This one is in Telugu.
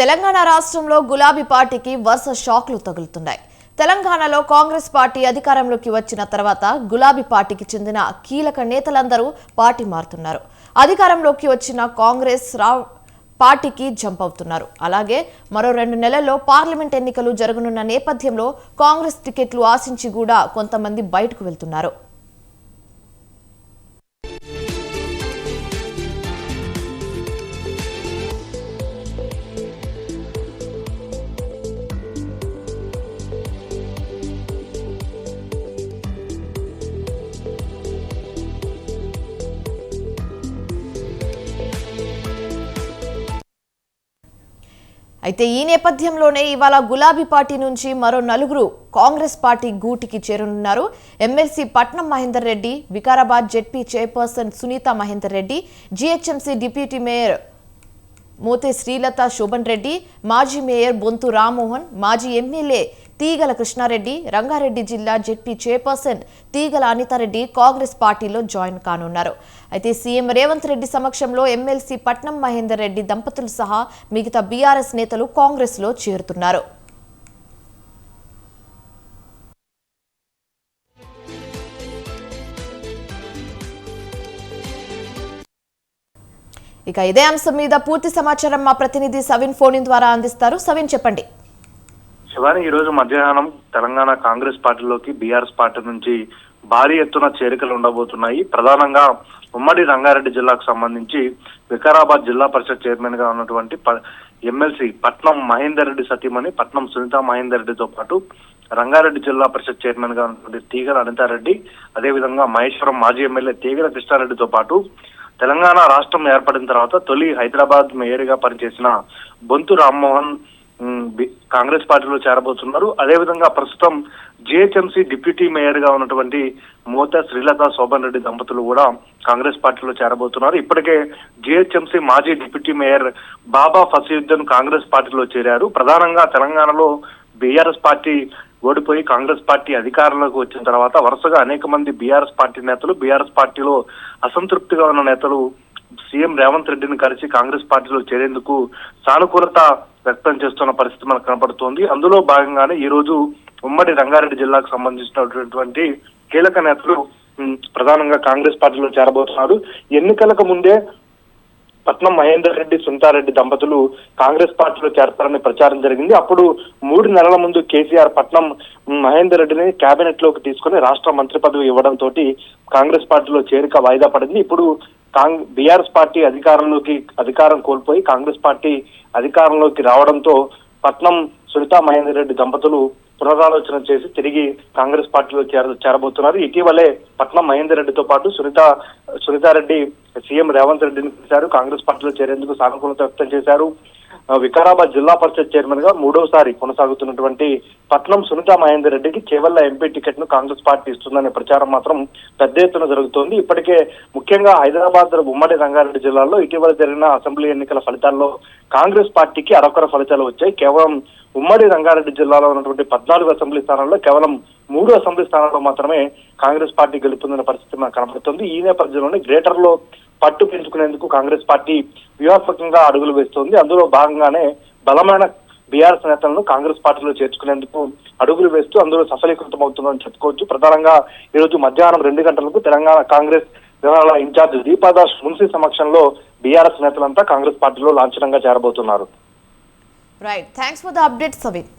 తెలంగాణ రాష్ట్రంలో గులాబీ పార్టీకి వరుస షాక్లు తగులుతున్నాయి. తెలంగాణలో కాంగ్రెస్ పార్టీ అధికారంలోకి వచ్చిన తర్వాత గులాబీ పార్టీకి చెందిన కీలక నేతలందరూ పార్టీ మారుతున్నారు. అధికారంలోకి వచ్చిన కాంగ్రెస్ రా పార్టీకి జంప్ అవుతున్నారు. అలాగే మరో రెండు నెలల్లో పార్లమెంట్ ఎన్నికలు జరగనున్న నేపథ్యంలో కాంగ్రెస్ టికెట్లు ఆశించి కూడా కొంతమంది బయటకు వెళ్తున్నారు. అయితే ఈ నేపథ్యంలోనే ఇవాళ గులాబీ పార్టీ నుంచి మరో నలుగురు కాంగ్రెస్ పార్టీ గూటికి చేరనున్నారు. MLC Patnam Mahender Reddy Vikarabad ZP chairperson Sunitha Mahender Reddy GHMC deputy mayor Mothe Srilatha Shobhan Reddy మాజీ మేయర్ బొంతు రామ్మోహన్ మాజీ ఎమ్మెల్యే తీగల కృష్ణారెడ్డి రంగారెడ్డి జిల్లా జెడ్పీ చైర్పర్సన్ తీగల అనితారెడ్డి కాంగ్రెస్ పార్టీలో జాయిన్ కానున్నారు. అయితే సీఎం రేవంత్ రెడ్డి సమక్షంలో ఎమ్మెల్సీ పట్నం మహేందర్ రెడ్డి దంపతులు సహా మిగతా బీఆర్ఎస్ నేతలు కాంగ్రెస్లో చేరుతున్నారు. ఇక ఇదే అంశం మీద పూర్తి సమాచారం మా ప్రతినిధి సవిన్ ఫోన్ ద్వారా అందిస్తారు. సవిన్ చెప్పండి. శివాని ఈ రోజు మధ్యాహ్నం తెలంగాణ కాంగ్రెస్ పార్టీలోకి బీఆర్ఎస్ పార్టీ నుంచి భారీ ఎత్తున చేరికలు ఉండబోతున్నాయి. ప్రధానంగా ఉమ్మడి రంగారెడ్డి జిల్లాకు సంబంధించి వికారాబాద్ జిల్లా పరిషత్ చైర్మన్గా ఉన్నటువంటి ప- ఎమ్మెల్సీ పట్నం మహేందర్ రెడ్డి సతీమణి పట్నం సునీత మహేందర్ రెడ్డితో పాటు రంగారెడ్డి జిల్లా పరిషత్ చైర్మన్గా ఉన్నటువంటి తీగల అనితారెడ్డి అదేవిధంగా మహేశ్వరం మాజీ ఎమ్మెల్యే తీగల కృష్ణారెడ్డితో పాటు తెలంగాణ రాష్ట్రం ఏర్పడిన తర్వాత తొలి హైదరాబాద్ మేయర్గా పనిచేసిన బొంతు రామ్మోహన్ కాంగ్రెస్ పార్టీలో చేరబోతున్నారు. అదేవిధంగా ప్రస్తుతం జిహెచ్ఎంసీ డిప్యూటీ మేయర్గా ఉన్నటువంటి మోత శ్రీలత శోభన్ రెడ్డి దంపతులు కూడా కాంగ్రెస్ పార్టీలో చేరబోతున్నారు. ఇప్పటికే జిహెచ్ఎంసీ మాజీ డిప్యూటీ మేయర్ బాబా ఫసీద్దన్ కాంగ్రెస్ పార్టీలో చేరారు. ప్రధానంగా తెలంగాణలో బీఆర్ఎస్ పార్టీ ఓడిపోయి కాంగ్రెస్ పార్టీ అధికారంలోకి వచ్చిన తర్వాత వరుసగా అనేక మంది బీఆర్ఎస్ పార్టీ నేతలు బీఆర్ఎస్ పార్టీలో అసంతృప్తిగా ఉన్న నేతలు సీఎం రేవంత్ రెడ్డిని కలిసి కాంగ్రెస్ పార్టీలో చేరేందుకు సానుకూలత వ్యక్తం చేస్తున్న పరిస్థితి మనకు కనపడుతోంది. అందులో భాగంగానే ఈ రోజు ఉమ్మడి రంగారెడ్డి జిల్లాకు సంబంధించినటువంటి కీలక నేతలు ప్రధానంగా కాంగ్రెస్ పార్టీలో చేరబోతున్నారు. ఎన్నికలకు ముందే పట్నం మహేందర్ రెడ్డి సుంతారెడ్డి దంపతులు కాంగ్రెస్ పార్టీలో చేరతారని ప్రచారం జరిగింది. అప్పుడు మూడు నెలల ముందు కేసీఆర్ పట్నం మహేందర్ రెడ్డిని కేబినెట్లోకి తీసుకుని రాష్ట్ర మంత్రి పదవి ఇవ్వడంతో కాంగ్రెస్ పార్టీలో చేరిక వాయిదా పడింది. ఇప్పుడు కాంగ్ బీఆర్ఎస్ పార్టీ అధికారంలోకి అధికారం కోల్పోయి కాంగ్రెస్ పార్టీ అధికారంలోకి రావడంతో పట్నం సునీతా మహేందర్ రెడ్డి దంపతులు పునరాలోచన చేసి తిరిగి కాంగ్రెస్ పార్టీలో చేర చేరబోతున్నారు. ఇటీవలే పట్నం మహేందర్ రెడ్డితో పాటు సునీత సునీతారెడ్డి సీఎం రేవంత్ రెడ్డిని పిలిచారు. కాంగ్రెస్ పార్టీలో చేరేందుకు సానుకూలత వ్యక్తం చేశారు. వికారాబాద్ జిల్లా పరిషత్ చైర్మన్గా మూడోసారి కొనసాగుతున్నటువంటి పట్నం సునీత మహేందర్ రెడ్డికి కేవల ఎంపీ టికెట్ను కాంగ్రెస్ పార్టీ ఇస్తుందనే ప్రచారం మాత్రం పెద్ద ఎత్తున జరుగుతోంది. ఇప్పటికే ముఖ్యంగా హైదరాబాద్ ఉమ్మడి రంగారెడ్డి జిల్లాలో ఇటీవల జరిగిన అసెంబ్లీ ఎన్నికల ఫలితాల్లో కాంగ్రెస్ పార్టీకి అరొకర ఫలితాలు వచ్చాయి. కేవలం ఉమ్మడి రంగారెడ్డి జిల్లాలో ఉన్నటువంటి పద్నాలుగు అసెంబ్లీ స్థానాల్లో కేవలం మూడు అసెంబ్లీ స్థానాల్లో మాత్రమే కాంగ్రెస్ పార్టీ గెలుపొందిన పరిస్థితి మనకు కనబడుతుంది. ఈ నేపథ్యంలోనే గ్రేటర్లో పట్టు పెంచుకునేందుకు కాంగ్రెస్ పార్టీ వ్యూహాత్మకంగా అడుగులు వేస్తోంది. అందులో భాగంగానే బలమైన బీఆర్ఎస్ నేతలను కాంగ్రెస్ పార్టీలో చేర్చుకునేందుకు అడుగులు వేస్తూ అందులో సఫలీకృతం అవుతుందని చెప్పుకోవచ్చు. ప్రధానంగా ఈ రోజు మధ్యాహ్నం రెండు గంటలకు తెలంగాణ కాంగ్రెస్ వివరాల ఇన్ఛార్జ్ దీపాదాస్ మున్సీ సమక్షంలో బీఆర్ఎస్ నేతలంతా కాంగ్రెస్ పార్టీలో లాంఛనంగా చేరబోతున్నారు. Right thanks for the update Savin